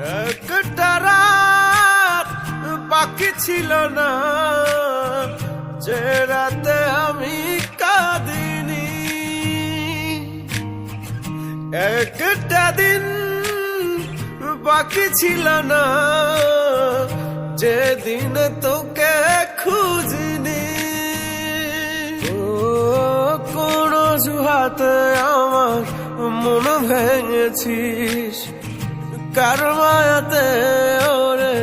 একটা রাত বাকি ছিল না। যে রাতে আমি কাঁদিনি। একটা দিন বাকি ছিল না। যেদিন তোকে খুঁজিনি। কোন জুহাতে আমার মন ভেঙেছি। কার মায়াতে ওরে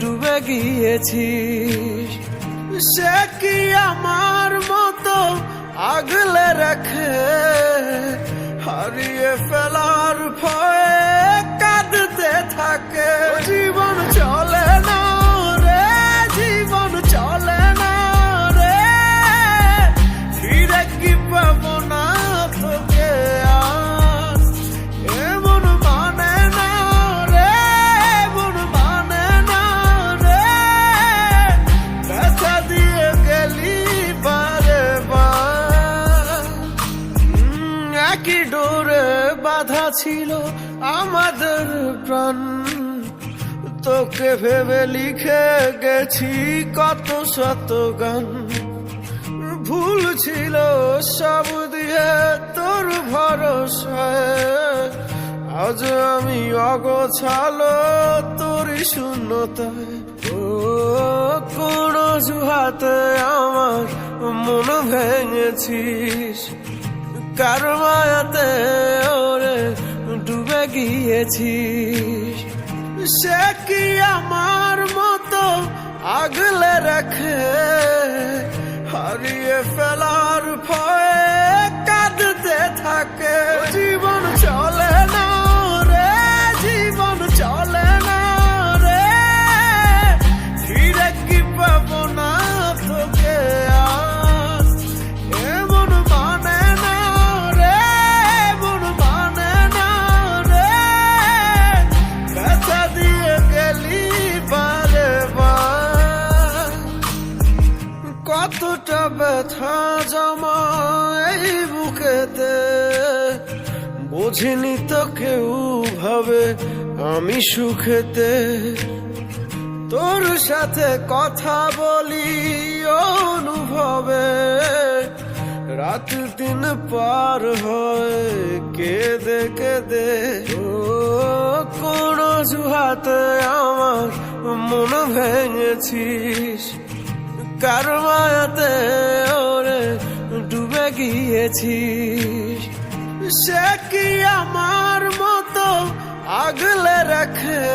ডুবে গিয়েছি সে কি আমার বাধা ছিল আমাদের প্রাণ। তোকে ভেবে লিখে গেছি কত শত গান। ভুল ছিল সব দিয়ে তোর ভরসায়। আজ আমি অগোছালো তোর শূন্যতায়। ও, কোন জুহাতে আমার মন ভেঙেছিস? কার মায়াতে ডুবে গিয়েছিস? সে কি আমার মতো আগলে রাখে হারিয়ে ফেলার ভয়ে কাঁদতে থাকে? ব্যথা জমা এই বুকেতে। বুঝিনি তো কেউ ভাবে আমি সুখেতে। তোর সাথে কথা বলি অনুভবে। রাত দিন পার হয় কেঁদে কেঁদে। ও, কোন জুহাতে আমার মন ভেঙেছিস। কার মায়াতে ওরে ডুবে গিয়েছিস। সে কি আমার মতো আগলে রাখে?